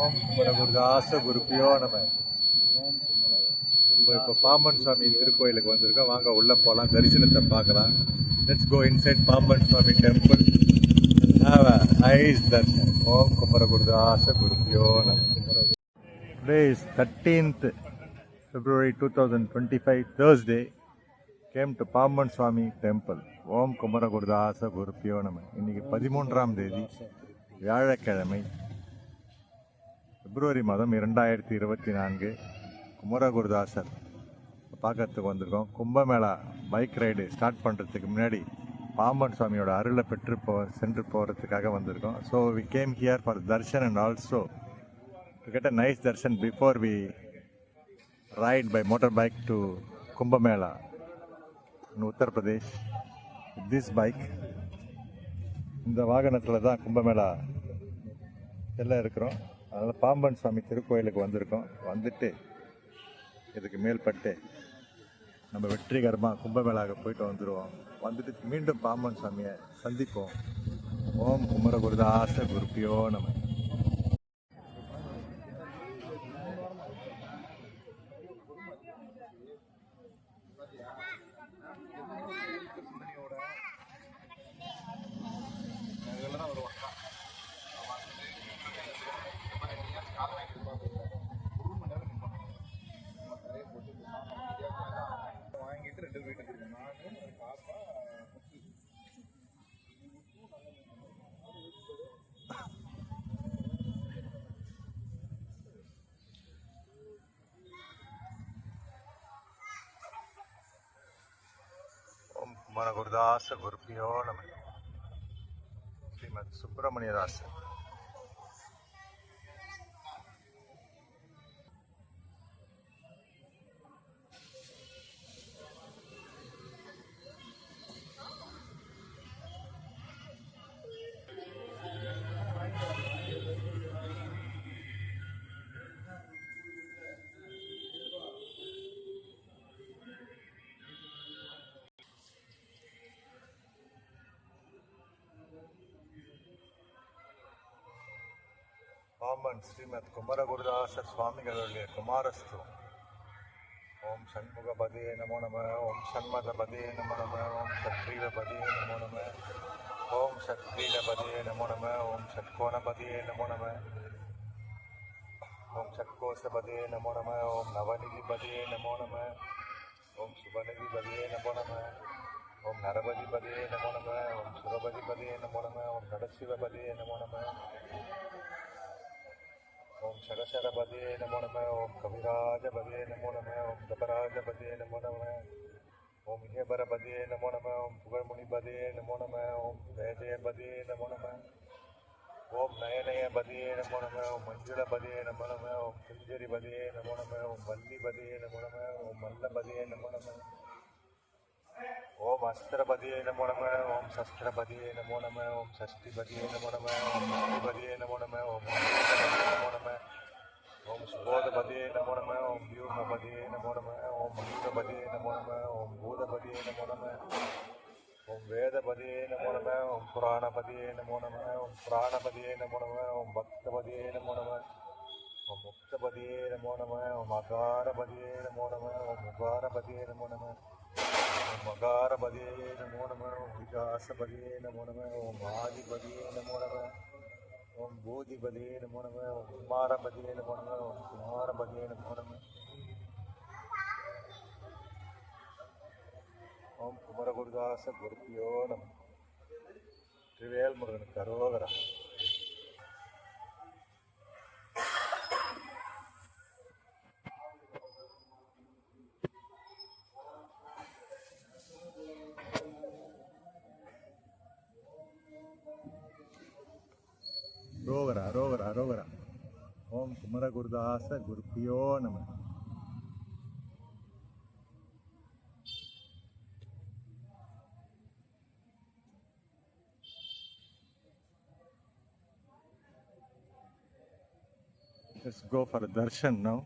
ஓம் குமரகுருதாச குருப்பியோ நம்ம நம்ம இப்போ பாம்பன் சுவாமி திருக்கோயிலுக்கு வந்திருக்கோம். வாங்க உள்ளே போகலாம் தரிசனத்தை பார்க்கலாம். Let's go inside Pamban Swami temple have his darshan ஓம் குமரகுருதாச குருப்பியோ நம்ம today is thirteenth February 2025 Thursday came to Pamban Swami temple ஓம் குமரகுருதாச குருப்பியோ நம்ம இன்னைக்கு பதிமூன்றாம் தேதி வியாழக்கிழமை. பிப்ரவரி மாதம் இரண்டாயிரத்தி இருபத்தி நான்கு குமரகுருதாசர் பார்க்கறதுக்கு வந்திருக்கோம். கும்பமேளா பைக் ரைடு ஸ்டார்ட் பண்ணுறதுக்கு முன்னாடி பாம்பன் சுவாமியோட அருளை பெற்று போ சென்று போகிறதுக்காக வந்திருக்கோம். So we came here for darshan and also to get a nice darshan before we ride by motor bike to Kumbh Mela in Uttar this bike இந்த வாகனத்தில் தான் கும்பமேளா எல்லாம் இருக்கிறோம். அதனால் பாம்பன் சுவாமி திருக்கோயிலுக்கு வந்திருக்கோம். வந்துட்டு இதுக்கு மேல்பட்டு நம்ம வெற்றிகரமாக கும்பமேளாக போயிட்டு வந்துடுவோம் வந்துட்டு மீண்டும் பாம்பன் சுவாமியை சந்திப்போம். ஓம் குமரகுருதாச குருப்பியோ நம்ம మన గురుదాస గురుభ్యో నమ శ్రీమద్ సుబ్రహ్మణ్యదాస ஓம் குமார குருதாச குருப்பியோ நம ஸ்ரீமத் சுப்பிரமணியதாஸ் பாம்பன் ஸ்ரீமத் குமரகுருதாச சுவாமிகளுடைய குமாரஸ்து ஓம் சண்முகபதே நமோ நம ஓம் சண்மதபதே நமோ நம ஓம் சத்ரீவபதே நமோ நம ஓம் சத்ரீலபதே நமோ நம ஓம் ஷட்கோணபதே நமோ நம ஓம் ஷட்கோசபதே நமோ நம ஓம் நவநிதிபதே நமோ நம ஓம் சுபநிதிபதே நமோ நம ஓம் நரபதிபதே நமோ நம ஓம் சுரபதிபதே நமோ நம ஓம் நடசிவபதே நமோ நம ஓம் சரசரபதே நமோ நம ஓம் கவிராஜபதே நமோ நம ஓம் கபராஜபதே நமோ நம ஓம் இகபரபதே நமோ நம ஓம் புகழ்முனிபதே நமோ நம ஓம் வேஜயபதே நமோ நம ஓம் நயனயபதே நமோ நம ஓம் மஞ்சுளபதே நமோ நம ஓம் குஞ்சரிபதே நமோ நம ஓம் வல்லிபதே நமோ நம ஓம் மல்லபதே நமோ நம ஓம் அஸ்திரபதியே நமோ நம ஓம் சஸ்திரபதியே நமோ நம ஓம் சஷ்டிபதியே நமோ நம ஓம் சஷ்டிபதியே நமோ நம ஓம் நமோ நம ஓம் சுபோதபதியே நமோ நம ஓம் வியூகபதியே நமோ நம ஓம் மந்திரபதியே நமோ நம ஓம் பூதபதியே நமோ நம ஓம் வேதபதியே நமோ நம ஓம் புராணபதியே நமோ நம ஓம் புராணபதியே நமோ நம ஓம் பக்தபதியே நமோ நம ஓம் முக்தபதியே நமோ நம ஓம் அகாரபதியே நமோ நம ஓம் உபாரபதியே நமோ நம ஓம் மகாரபதியே நமோ நம ஓம் விகாசபதியே நமோ நம ஓம் ஆதிபதியே நமோ நம ஓம் பூதிபதியே நமோ நம ஓம் குமாரபதியே நமோ நம ஓம் குமாரபதியே நமோ நம. ஓம் குமரகுருதாச குருப்பியோ நம். திருவேல் முருகன் கரோகரா ரோவரா ரோவரா ரோவரா ஓம் குமரகுருதாச குருப்பியோ நம Let's go for a darshan now.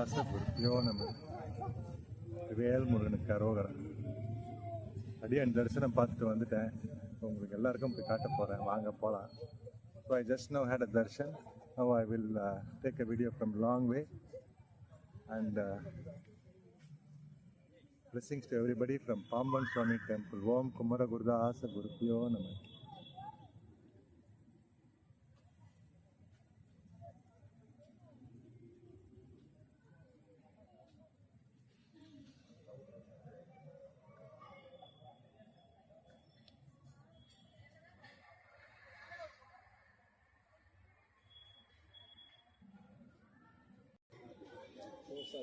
ஓம் குமரகுருதாச குருப்பியோ நம கரோகரன் அடியான் தரிசனம் பார்த்துட்டு வந்துட்டேன் உங்களுக்கு எல்லாருக்கும் போய் காட்ட போகிறேன் வாங்க போகலாம் so I just now had a darshan how I will take a video from long way and blessings to everybody from Pamban Swami temple ஓம் குமரகுருதா Kumara குருத்தியோ நம்ம So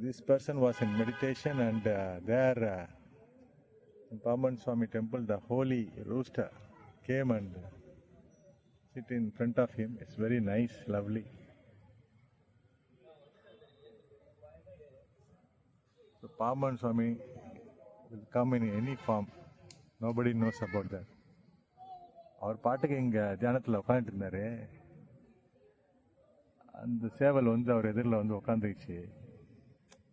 this person was in meditation and uh, there uh, in Paman Swami temple the holy rooster came and sit in front of him. It's very nice, lovely. So Paman Swami will come in any form. Nobody knows about that அவர் பாட்டுக்கு இங்கே தியானத்தில் உட்காந்துட்டு இருந்தார் அந்த சேவல் வந்து அவர் எதிரில் வந்து உட்காந்துக்கிச்சு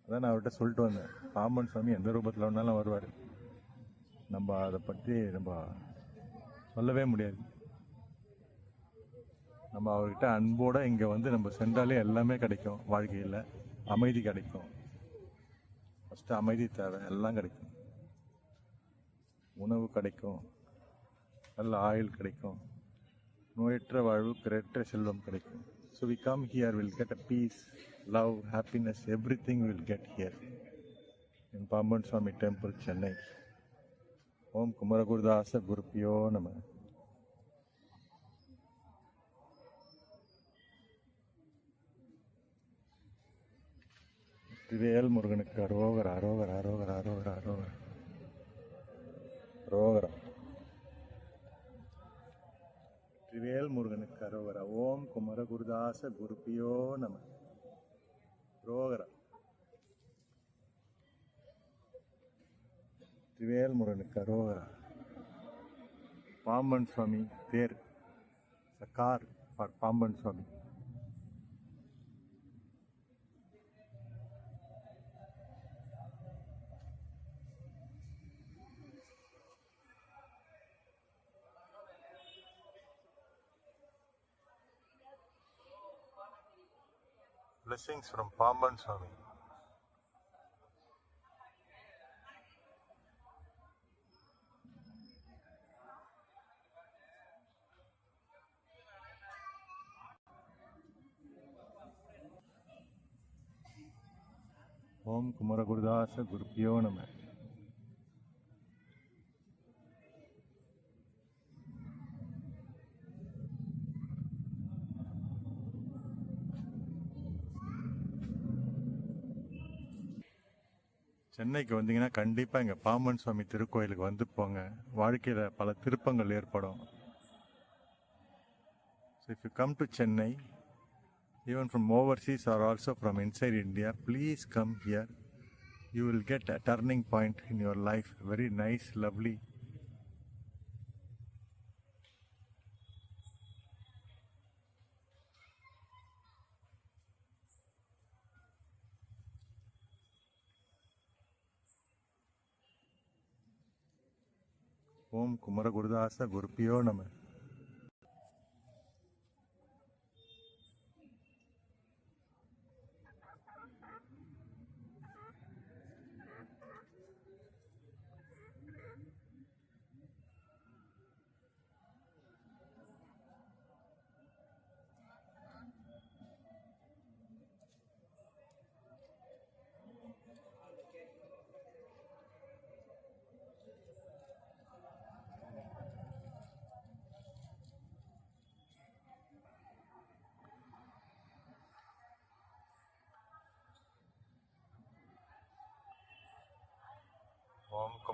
அதான் நான் அவர்கிட்ட சொல்லிட்டு வந்தேன். பாம்பன் சுவாமி எந்த ரூபத்தில் வேணாலும் வருவார். நம்ம அதை பற்றி நம்ம சொல்லவே முடியாது. நம்ம அவர்கிட்ட அன்போடு இங்கே வந்து நம்ம சென்றாலே எல்லாமே கிடைக்கும். வாழ்க்கையில் அமைதி கிடைக்கும். ஃபஸ்ட்டு அமைதி தேவை எல்லாம் கிடைக்கும். உணவு கிடைக்கும். நல்ல ஆயில் கிடைக்கும். நோயற்ற வாழ்வு பிறற்ற செல்வம் கிடைக்கும். So we come here will get a peace love happiness everything will get here in Pamban Swami temple Chennai ஓம் குமரகுருதாச குருப்பியோ நம வேல் முருகனுக்கு அரோகர் அரோகர் அரோகர் அரோகர் அரோகர் அரோகரம் திரிவேல் முருகனுக்கு அரோகர ஓம் குமரகுருதாச குருப்பியோ நம. ரோகரா திரிவேல் முருகனுக்கு அரோகர பாம்பன் சுவாமி தேர். சக்கார் for Pamban Swami. Blessings from Pamban Swami. ஓம் குமரகுருதாச குருப்பியோ நம சென்னைக்கு வந்தீங்கன்னா கண்டிப்பாக இங்கே பாம்பன் சுவாமி திருக்கோயிலுக்கு வந்து போங்க. வாழ்க்கையில் பல திருப்பங்கள் ஏற்படும். So if you come to Chennai even from overseas or also from inside India please come here you will get a turning point in your life very nice lovely ஓம் குமரகுருதாச குருப்பியோ நம்ம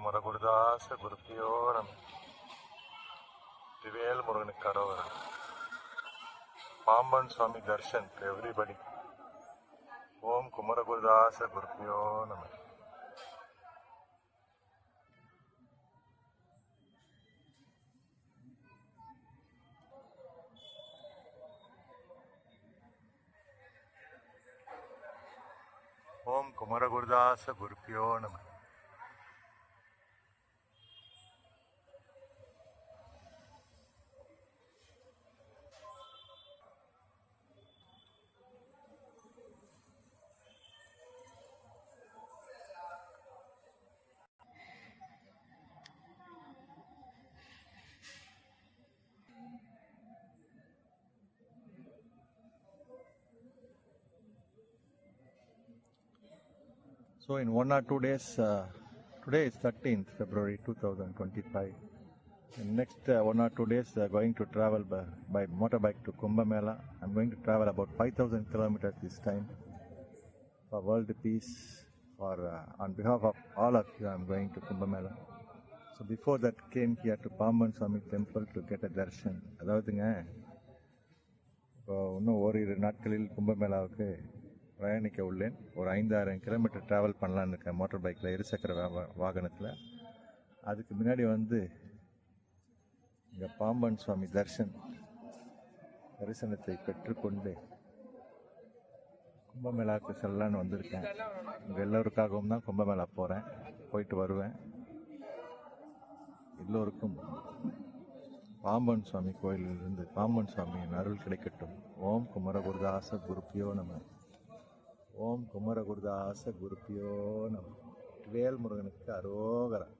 நம்ம குருதாச குருப்பியோ நம்ம திவேல் முருகனுக்கு கடவுள். பாம்பன் சுவாமி தர்ஷன் எவ்ரிபடி ஓம் குமரகுருதாச குருப்பியோ நம்ம ஓம் குமரகுருதாச குருப்பியோ நம்ம So in one or two days, uh, today is 13th February 2025. In next uh, one or two days, uh, going to travel by, by motorbike to Kumbh Mela. I'm going to travel about 5,000 kilometers this time for world peace. For uh, on behalf of all of you, I'm going to Kumbh Mela. So before that, came here to Pamban Swami temple to get a darshan. அதாவதுங்க இப்போ இன்னும் ஓரிரு நாட்களில் கும்பமேளாவுக்கு பிரயாணிக்க உள்ளேன். ஒரு ஐந்தாயிரம் kilometre travel பண்ணலான்னு இருக்கேன் மோட்டார் பைக்கில் இருசக்கர வா- வாகனத்தில். அதுக்கு முன்னாடி வந்து இங்கே பாம்பன் சுவாமி தர்ஷன் தரிசனத்தை பெற்றுக்கொண்டு கும்பமேளாவுக்கு செல்லலான்னு வந்திருக்கேன். இங்கே எல்லோருக்காகவும் தான் கும்பமேளா போகிறேன் போயிட்டு வருவேன். எல்லோருக்கும் பாம்பன் சுவாமி கோயிலிலிருந்து பாம்பன் சுவாமியின் அருள் கிடைக்கட்டும். ஓம் குமரகுருதாச குருப்பியோ நம்ம ஓம் குமரகுருதாச குருப்பியோ நம். வேல்முருகனுக்கு அரோகரா.